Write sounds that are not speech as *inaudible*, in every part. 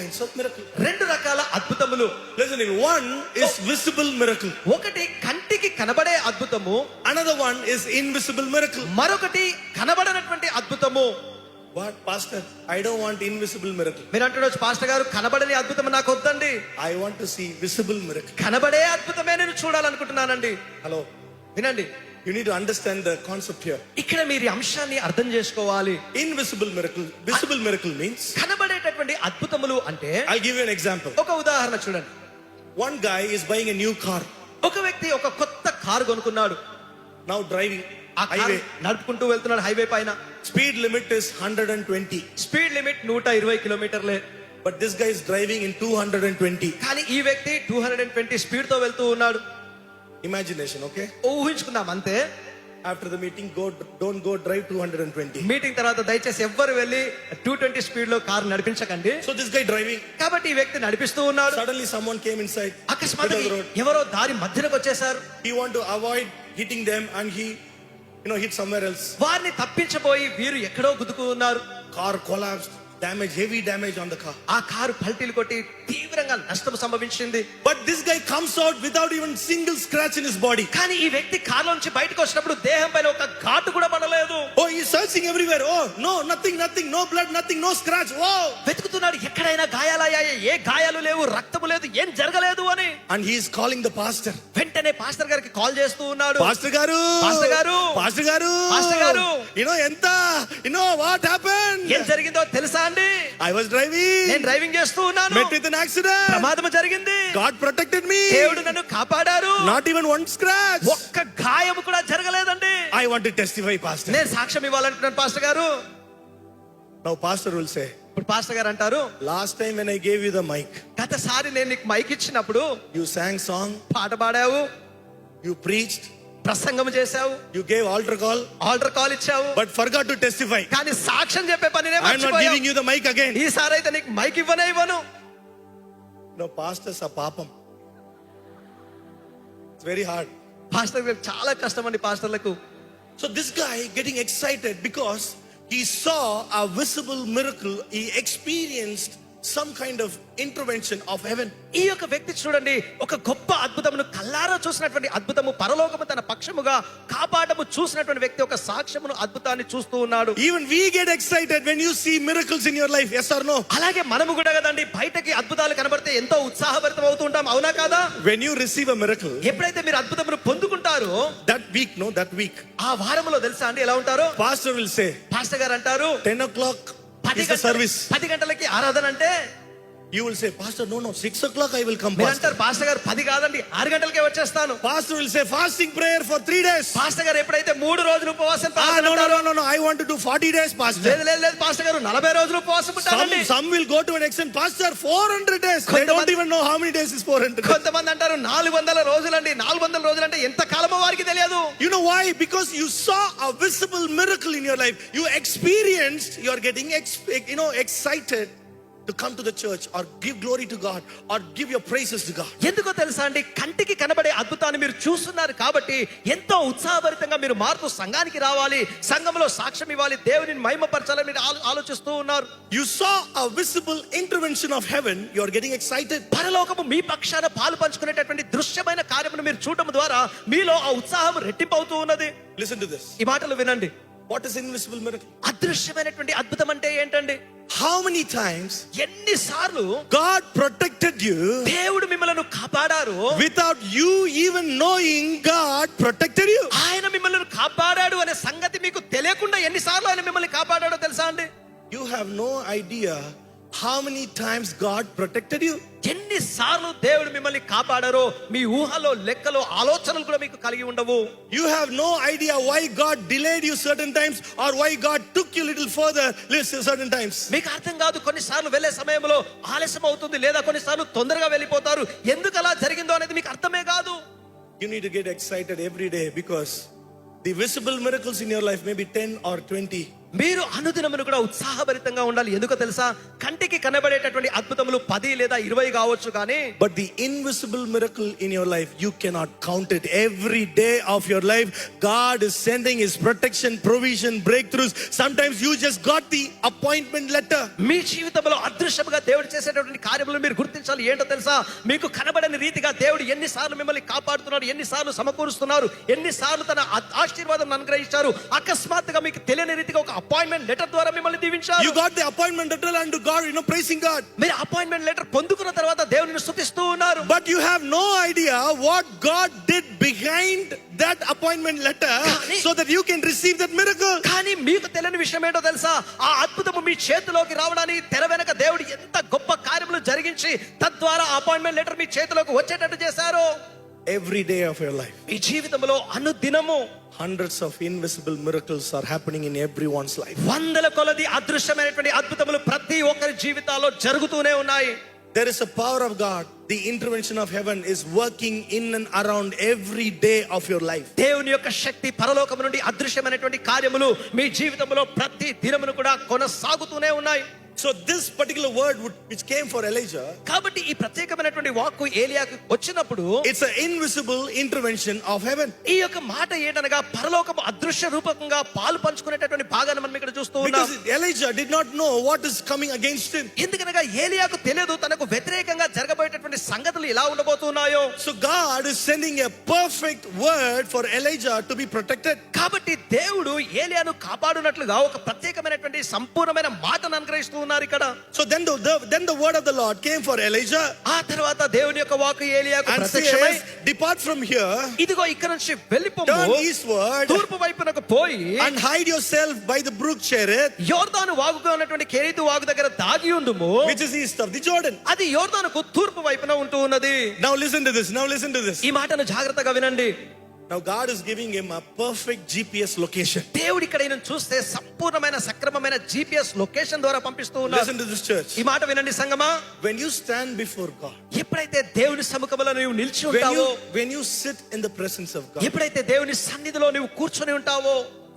kinds of miracle. రెండు రకాల అద్భుతములు Listen, one is visible miracle. ఒకటి కంటికి కనబడే అద్భుతము Another one is invisible miracle. మరొకటి కనబడనటువంటి అద్భుతము What, Pastor? I don't want invisible miracle. మీరు అంటున్నారు పాస్టర్ గారు కనబడని అద్భుతం నాకు వద్దండి I want to see visible miracle. కనబడే అద్భుతమే నేను చూడాలనుకుంటున్నానండి Hello. వినండి need to understand the concept here. ఇక్కడ మీరు అంశాన్ని అర్థం చేసుకోవాలి Invisible miracle. Visible miracle means. కనబడేటటువంటి అద్భుతములు అంటే give you an example. ఒక ఉదాహరణ చూడండి One guy is buying a new car. ఒక వ్యక్తి ఒక కొత్త కారు కొనుక్కున్నాడు ఆ కారు highway. నడుపుకుంటూ వెళ్తున్నాడు హైవే పైన Speed limit is 120. Speed limit నూట ఇరవై కిలోమీటర్లే But this guy is driving in 220. కానీ ఈ వ్యక్తి టూ హండ్రెడ్ అండ్ ట్వంటీ స్పీడ్తో వెళ్తూ ఉన్నాడు Imagination, okay? ఊహించుకుందాం అంతే After the meeting, go don't go drive 220. మీటింగ్ తర్వాత దయచేసి ఎవ్వరు వెళ్ళి టూ ట్వంటీ స్పీడ్లో కారు నడిపించకండి So this guy driving, కాబట్టి ఈ వ్యక్తి నడిపిస్తూ ఉన్నాడు suddenly someone came inside. middle అకస్మాత్తుగా. ఎవరో దారి మధ్యలోకి వచ్చేసారు He want to avoid hitting them and he, you know, hit somewhere else. వారిని తప్పించబోయి వీరు ఎక్కడో గుద్దుకు ఉన్నారు Car damage heavy damage on the car ఆ కారు పల్టీలు కొట్టి తీవ్రంగా నష్టం సంభవించింది. But this guy comes out without even single scratch in his body కానీ ఈ వ్యక్తి కార్ నుంచి బయటకు వచ్చినప్పుడు దేహం పైన ఒక ఘాటు కూడా పడలేదు. ఓ ఈ searching everywhere oh no nothing nothing no blood nothing no scratch oh వెతుకుతున్నాడు ఎక్కడైనా గాయాలయ్యాయి ఏ గాయాలు లేవు రక్తము లేదు ఏం జరగలేదు అని. And he's calling the pastor వెంటనే పాస్టర్ గారికి కాల్ చేస్తూ ఉన్నాడు. పాస్టర్ గారు! పాస్టర్ గారు! పాస్టర్ గారు! పాస్టర్ గారు! ఇనో ఎంత? ఇనో వాట్ హ్యాపెన్ ఏం జరిగిందో తెలుసా అండి? ఐ వాస్ డ్రైవింగ్ డ్రైవింగ్ చేస్తూ ఉన్నాను. మెట్ విత్ జరిగింది. గాడ్ ప్రొటెక్టెడ్ మీ నన్ను కాపాడారు. నాట్ ఈవెన్ వన్ స్క్రాచ్ ఒక్క గాయం కూడా జరగలేదండి. I want to testify pastor నేను సాక్ష్యం ఇవ్వాలనుకున్నాను పాస్టర్ గారు. నౌ పాస్టర్ విల్ సే ఇప్పుడు పాస్టర్ గారు అంటారు last time when I gave you the mic గతసారి నేను నీకు మైక్ ఇచ్చినప్పుడు యు సాంగ్ సాంగ్ పాట పాడావు యు ప్రీచ్డ్ ప్రసంగం చేసావు you gave altar call altar call ఇచ్చావు. బట్ ఫర్గాట్ టు టెస్టిఫై కానీ సాక్ష్యం చెప్పే పని నేను మర్చిపోయాను I am giving you the mic again ఈ ఈసారి అయితే నీకు మైక్ ఇవ్వనే ఇవ్వను. నో పాస్టర్ సా పాపం ఇట్స్ వెరీ హార్డ్ పాస్టర్ గారు చాలా కష్టం అండి పాస్టర్లకు so this guy getting excited because he saw a visible miracle. He experienced some kind of intervention of heaven. ఈ యొక్క వ్యక్తి చూడండి ఒక గొప్ప అద్భుతమును కల్లారా చూసినటువంటి అద్భుతము పరలోకము తన పక్షముగా కాపాడము చూసినటువంటి వ్యక్తి ఒక సాక్ష్యమును అద్భుతాన్ని చూస్తూ ఉన్నాడు Even we get excited when you see miracles in your life. Yes or no? అలాగే మనము కూడా కదండి బయటకి అద్భుతాలు కనబడితే ఎంతో ఉత్సాహభరితం అవుతూ ఉంటాం అవునా కాదా When you receive a miracle, ఎప్పుడైతే మీరు అద్భుతమును పొందుకుంటారో that week, no, that week, ఆ వారములో తెలుసా అండి ఎలా ఉంటారు pastor will say, పాస్టర్ గారు అంటారు 10 o'clock పది service. పది గంటలకి ఆరాధన అంటే you will say pastor no no six o'clock I will come pastor pastor గారు పది కాదండి ఆరు గంటలకే వచ్చేస్తాను. Pastor will say fasting prayer for three days pastor గారు ఎప్పుడైతే మూడు రోజులు ఉపవాసం no no no no I want to forty days pastor లేదు లేదు లేదు పాస్టర్ గారు నలభై రోజులు ఉపవాసం ఉంటారు some will go to ex pastor four hundred days I don't even know how many days is four hundred కొంతమంది అంటారు నాలుగు వందల రోజులు అండి నాలుగు వందల రోజులు ఎంత కాలమో వారికి తెలియదు. You know why because you saw a visible miracle in your life you experienced you are getting ex you know excited to come to the church or give glory to God or give your praises to God. ఎందుకో తెలుసా అండి కంటికి కనబడే అద్భుతాన్ని మీరు చూస్తున్నారు కాబట్టి ఎంతో ఉత్సాహభరితంగా మీరు మారుతూ సంఘానికి రావాలి సంఘంలో సాక్ష్యం ఇవ్వాలి దేవుని మహిమపరచాలని మీరు ఆలో- ఆలోచిస్తూ ఉన్నారు You saw a visible intervention of heaven. You are getting excited. పరలోకము మీ పక్షాన పాలు పంచుకునేటటువంటి దృశ్యమైన కార్యమును మీరు చూడటం ద్వారా మీలో ఆ ఉత్సాహం రెట్టింపవుతూ ఉన్నది Listen to this. ఈ మాటలు వినండి What is invisible miracle? అదృశ్యమైనటువంటి అద్భుతం అంటే ఏంటండి హౌ మెనీ టైమ్స్ ఎన్ని సార్లు గాడ్ ప్రొటెక్టెడ్ యూ దేవుడు మిమ్మల్ని కాపాడారు? Without you even knowing God protected you ఆయన మిమ్మల్ని కాపాడాడు అనే సంగతి మీకు తెలియకుండా ఎన్ని సార్లు ఆయన మిమ్మల్ని కాపాడాడో తెలుసా అండి? You have no idea how many times God protected you ఎన్ని సార్లు దేవుడు మిమ్మల్ని కాపాడారో మీ ఊహలో లెక్కలో ఆలోచనలు కూడా మీకు కలిగి ఉండవు. You have no idea why God delayed you certain times or why God took you little further less certain times మీకు అర్థం కాదు కొన్నిసార్లు వెళ్ళే సమయంలో ఆలస్యం అవుతుంది లేదా కొన్నిసార్లు తొందరగా వెళ్ళిపోతారు. ఎందుకు అలా జరిగిందో అనేది మీకు అర్థమే కాదు. You need to get excited everyday because the visible miracles in your life maybe ten or twenty మీరు అనుదినమును కూడా ఉత్సాహభరితంగా ఉండాలి ఎందుకో తెలుసా కంటికి కనబడేటటువంటి అద్భుతములు పది లేదా ఇరవై కావచ్చు కానీ But the invisible miracle in your life, you cannot count it. Every day of your life, God is sending His protection, provision, breakthroughs. Sometimes you just got the appointment letter. మీ జీవితంలో అదృశ్యముగా దేవుడు చేసేటటువంటి కార్యములు మీరు గుర్తించాలి ఏంటో తెలుసా మీకు కనబడని రీతిగా దేవుడు ఎన్నిసార్లు మిమ్మల్ని కాపాడుతున్నాడు ఎన్నిసార్లు సమకూరుస్తున్నారు ఎన్నిసార్లు తన ఆశీర్వాదం అనుగ్రహించారు అకస్మాత్తుగా మీకు తెలియని రీతిగా ఒక అపాయింట్మెంట్ లెటర్ ద్వారా మిమ్మల్ని దీవించారు. You got the appointment letter and God you know praising God మీరు అపాయింట్మెంట్ లెటర్ పొందుకున్న తర్వాత దేవునిని స్తుతిస్తూ ఉన్నారు. But you have no idea what God did behind that appointment letter so that you can receive that miracle కానీ మీకు తెలియని విషయం ఏంటో తెలుసా? ఆ అద్భుతము మీ చేతిలోకి రావడానికి తెర వెనక దేవుడు ఎంత గొప్ప కార్యములు జరిగించి తద్వారా అపాయింట్మెంట్ లెటర్ మీ చేతిలోకి వచ్చేటట్టు చేశారు. Every day of your life మీ జీవితంలో అను hundreds of invisible miracles are happening in everyone's life. వందల కొలది అదృశ్యమైనటువంటి అద్భుతములు ప్రతి ఒక్కరి జీవితాల్లో జరుగుతూనే ఉన్నాయి There is a power of God. The intervention of heaven is working in and around every day of your life. దేవుని యొక్క శక్తి పరలోకము నుండి అదృశ్యమైనటువంటి కార్యములు మీ జీవితంలో ప్రతి దినమును కూడా కొనసాగుతూనే ఉన్నాయి so this particular word which came for Elijah కాబట్టి ఈ ప్రత్యేకమైనటువంటి వాక్ ఏలియాకు వచ్చినప్పుడు it's invisible intervention of heaven ఈ యొక్క మాట ఏంటనగా పరలోకం అదృశ్య రూపకంగా పాలు పంచుకునేటటువంటి భాగాన్ని మనం ఇక్కడ చూస్తూ ఉన్నాం. Elijah did not know what is coming against ఎందుకనగా ఏలియాకు తెలియదు తనకు వ్యతిరేకం ఎలా ఉండబోతున్నాయో? So God is sending a perfect word for Elijah to be protected కాబట్టి దేవుడు ఏలియాను కాపాడునట్లుగా ఒక ప్రత్యేకమైనటువంటి సంపూర్ణమైన మాటను అనుగ్రహిస్తూ ఉన్నారు ఇక్కడ. So then then the word of the Lord came for Elijah ఆ తర్వాత దేవుని యొక్క వాక్ ఏలియా ప్రత్యక్షమై డిపార్ట్ ఫ్రమ్ హియర్ ఇదిగో ఇక్కడ నుంచి వెళ్ళిపోము వర్డ్ తూర్పు వైపునకు పోయి and hide yourself by the brook Cherith యోర్దాను వాగుకు ఉన్నటువంటి కెరీదు వాగు దగ్గర దాగి ఉండుము. Which is east of the Jordan అది యోర్దానుకు తూర్పు వైపున ఉంటూ ఉన్నది. Now listen to this. Now listen to this. ఈ మాటను జాగ్రత్తగా వినండి Now God is giving him a perfect GPS location. దేవుడు ఇక్కడ ఈయనను చూస్తే సంపూర్ణమైన సక్రమమైన జిపిఎస్ లొకేషన్ ద్వారా పంపిస్తూ ఉన్నారు Listen to this church. ఈ మాట వినండి సంగమా When you stand before God, ఎప్పుడైతే దేవుని సముఖంలో నువ్వు నిలిచి when ఉంటావో you when you sit in the presence of God, ఎప్పుడైతే దేవుని సన్నిధిలో నువ్వు కూర్చొని ఉంటావో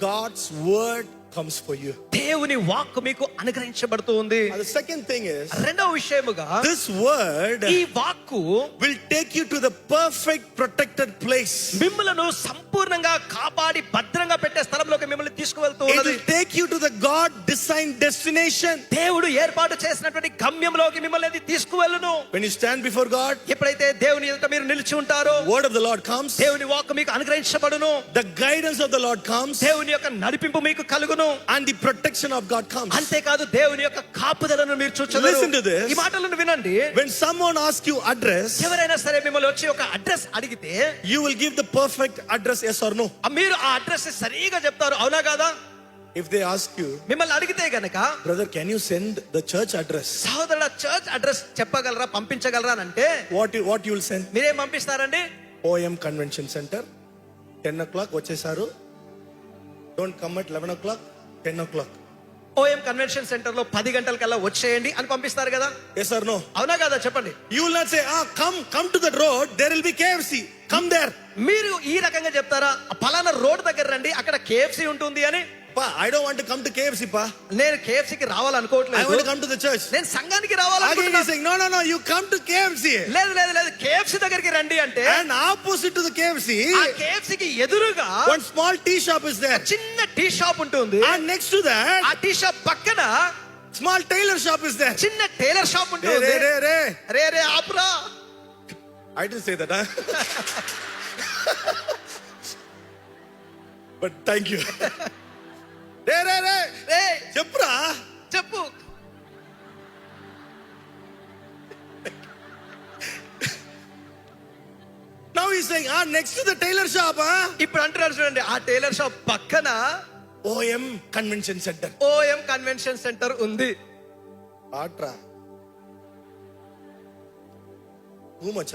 God's word comes for you. దేవుని వాక్కు మీకు అనుగ్రహించబడుతూ ఉంది And the second thing is, రెండవ విషయముగా this word ఈ వాక్కు will take you to the perfect protected place. మిమ్మలను సంపూర్ణంగా కాపాడి భద్రంగా పెట్టే స్థలంలోకి మిమ్మల్ని తీసుకువెళ్తూ It ఉన్నది will take you to the God designed destination. దేవుడు ఏర్పాటు చేసినటువంటి గమ్యంలోకి మిమ్మల్ని అది తీసుకువెళ్ళును When you stand before God, ఎప్పుడైతే దేవుని ఎదుట మీరు నిలిచి ఉంటారో word of the Lord comes, దేవుని వాక్కు మీకు అనుగ్రహించబడును the guidance of the Lord comes, దేవుని యొక్క నడిపింపు మీకు కలుగును and the protection of God comes. అంతేకాదు దేవుని యొక్క కాపుదలను మీరు చూచగలరు Listen to this. ఈ మాటలను వినండి When someone asks you address, ఎవరైనా సరే మిమ్మల్ని వచ్చి ఒక అడ్రస్ అడిగితే you will give the perfect address, yes or no. ఆ మీరు ఆ అడ్రస్ సరిగా చెప్తారు అవునా కాదా If they ask you, మిమ్మల్ని అడిగితే గనక brother, can you send the church address? సహోదరుల చర్చ్ అడ్రస్ చెప్పగలరా పంపించగలరా అంటే What you, what you will send? మీరేం పంపిస్తారండి OM Convention Center, 10 o'clock, వచ్చేసారు don't come at eleven o'clock ten o'clock OM convention సెంటర్లో పది గంటల కల్లా వచ్చేయండి అని పంపిస్తారు కదా? ఎస్ ఆర్ నో అవునా కదా? చెప్పండి. You will not say ah come come to that road there will be KFC come there మీరు ఈ రకంగా చెప్తారా? ఆ పలానా రోడ్ దగ్గర రండి అక్కడ కేఎఫ్సి ఉంటుంది అని? పా I don't want to come to KFC పా నేను KFC కి I రావాలనుకోవట్లేదు want to come to the church నేను సంఘానికి రావాలనుకుంటున్నాను no no no you come to KFC లేదు లేదు లేదు. కేఎఫ్సి దగ్గరికి రండి అంటే and opposite to the KFC ఆ కేఎఫ్సి కి ఎదురుగా one small tea shop is there చిన్న టీ షాప్ ఉంటుంది. అండ్ నెక్స్ట్ టు దట్ ఆ టీ షాప్ పక్కన small tailor shop is there చిన్న టైలర్ షాప్ ఉంటుంది రే రే రే. రే రే ఆపురా. I didn't say that, huh? *laughs* but thank you. *laughs* రే రే రే. రే. చెప్పురా. చెప్పు. నౌ ఈ సేయింగ్ ఆ నెక్స్ట్ ద టైలర్ షాప్ ఆ ఇప్పుడు అంటున్నారు చూడండి ఆ టైలర్ షాప్ పక్కన OM convention centre OM convention centre ఉంది. ఆట్రా. Too much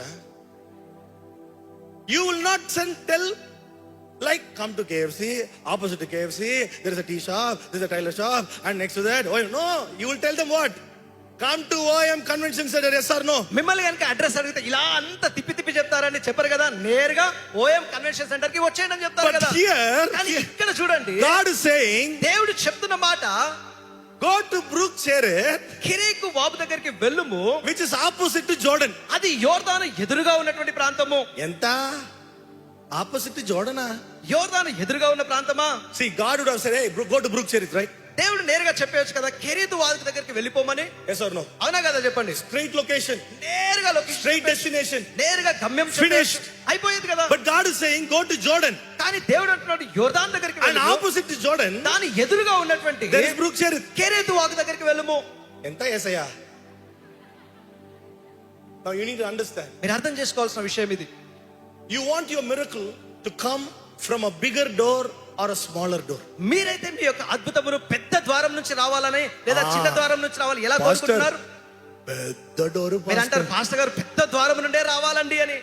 you will not send tell like come to KFC opposite to KFC there is a tea shop there is a tailor shop and next that oh no you will tell them what come to OM convention centre yes or no మిమ్మల్ని కనుక address అడిగితే ఇలా అంత తిప్పి తిప్పి చెప్తారని చెప్పరు కదా? నేరుగా ఓఎం కన్వెన్షన్ సెంటర్కి వచ్చేయండి అని చెప్తారు కదా. హియర్ ఇక్కడ చూడండి. గాడ్ సేయింగ్ దేవుడు చెప్తున్న మాట గో టు బ్రూక్ చేరే కిరేకు వాపు దగ్గరికి వెళ్ళుము. Which is opposite to Jordan అది యోర్దాను ఎదురుగా ఉన్నటువంటి ప్రాంతము. ఎంత? ఆపోజిట్ జోడనా? యోర్దాను ఎదురుగా ఉన్న ప్రాంతమా? సి గాడు వుడ్ సరే గోటు బ్రూక్ చరిత్ దేవుడు నేరుగా చెప్పేయచ్చు కదా కెరీతు వాదుకి దగ్గరికి వెళ్ళిపోమని? ఎస్ అవునో అవునా కదా చెప్పండి? స్ట్రైట్ లొకేషన్ నేరుగా లొకేషన్ స్ట్రైట్ డెస్టినేషన్ నేరుగా గమ్యం ఫినిష్ అయిపోయింది కదా. బట్ సేయింగ్ గో టు కానీ దేవుడు అంటున్నాడు యోర్దాన్ దగ్గరికి అండ్ దాని ఎదురుగా ఉన్నటువంటి దేవుడు బ్రూక్ చరిత్ కెరీతు వాకు దగ్గరికి వెళ్ళము. ఎంత ఎస్ఐయా నౌ యు నీడ్ మీరు అర్థం చేసుకోవాల్సిన విషయం ఇది. You want your miracle to come from a bigger door or a smaller door మీరైతే మీ యొక్క అద్భుతమును పెద్ద ద్వారం నుంచి రావాలని లేదా చిన్న ద్వారం నుంచి రావాలి ఎలా కోరుకుంటున్నారు? పెద్ద డోర్ అంటారు పాస్టర్ గారు పెద్ద ద్వారం నుండే రావాలండి అని.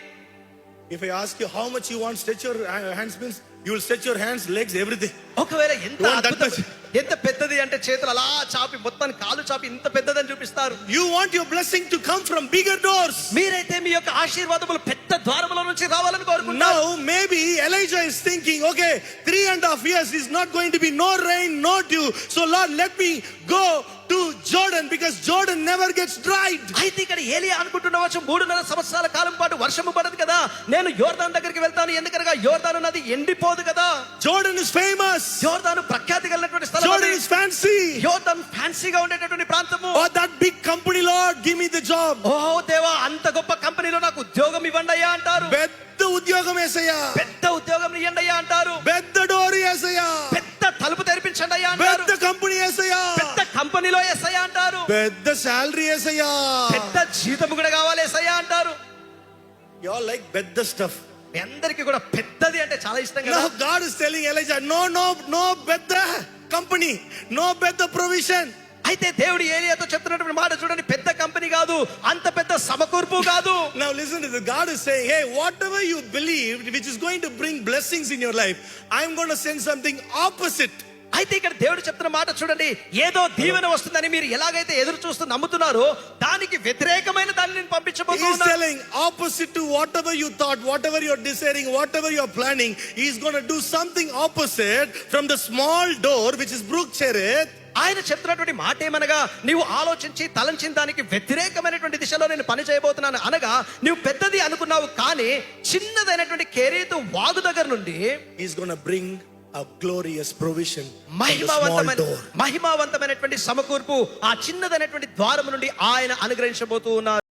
If I ask you how much you want stretch your hands means you will stretch your hands legs everything ఒకవేళ ఎంత అద్భుతం ఎంత పెద్దది అంటే చేతులు అలా చాపి మొత్తాన్ని కాలు చాపి ఇంత పెద్దదని చూపిస్తారు. You want your blessing to come from bigger doors మీరైతే మీ యొక్క ఆశీర్వాదములు పెద్ద ద్వారముల నుంచి రావాలని కోరుకుంటున్నారు. Maybe Elijah is thinking okay three and half years is not going to be no rain no dew so lot let me go to Jordan because Jordan Never gets dried. అయితే ఇక్కడ ఏలియా అనుకుంటుండవచ్చు మూడున్నర సంవత్సరాల కాలం పాటు వర్షము పడదు కదా నేను యోర్దాన్ దగ్గరికి వెళ్తాను ఎందుకనగా యోర్దాను నది ఎండిపోదు కదా Jordan is famous. యోర్దాను ప్రఖ్యాతి కలిగినటువంటి స్థలం Jordan అది. is fancy. యోర్దాన్ ఫ్యాన్సీగా ఉండేటటువంటి ప్రాంతము Oh, that big company, Lord, give me the job. ఓ దేవా అంత గొప్ప కంపెనీలో నాకు ఉద్యోగం ఇవ్వండి అయ్యా అంటారు పెద్ద ఉద్యోగం వేసయ్యా పెద్ద ఉద్యోగం పెద్ద శాలరీ ఏసయ్యా. పెద్ద జీతం కూడా కావాలి ఏసయ్యా అంటారు. యూ లైక్ పెద్ద స్టఫ్ అందరికి కూడా పెద్దది అంటే చాలా ఇష్టం కదా. God is telling Elijah no no no పెద్ద కంపెనీ నో పెద్ద ప్రొవిజన్ అయితే దేవుడు ఏలియాతో చెప్తున్నటువంటి మాట చూడండి పెద్ద కంపెనీ కాదు అంత పెద్ద సమకూర్పు కాదు. Now listen to God is saying hey whatever you believe which is going to bring blessings in your life I am going to send something opposite అయితే ఇక్కడ దేవుడు చెప్తున్న మాట చూడండి. ఏదో దీవెన వస్తుందని మీరు ఎలాగైతే ఎదురు చూస్తూ నమ్ముతున్నారో దానికి వ్యతిరేకమైన దాన్ని నేను He is పంపించబోతున్నాను telling opposite to whatever you thought, whatever you're desiring, whatever you're planning, He's going to do something opposite from the small door, which is Brook Cherith. ఆయన చెప్తున్నటువంటి మాట ఏమనగా నీవు ఆలోచించి తలంచిన దానికి వ్యతిరేకమైనటువంటి దిశలో నేను పని చేయబోతున్నాను. అనగా నువ్వు పెద్దది అనుకున్నావు కానీ చిన్నదైనటువంటి కెరీతు వాగు దగ్గర నుండి He's going to bring a glorious provision from the small మహిమావంతమైన. మహిమావంతమైనటువంటి సమకూర్పు ఆ చిన్నదైనటువంటి ద్వారం నుండి ఆయన అనుగ్రహించబోతూ ఉన్నారు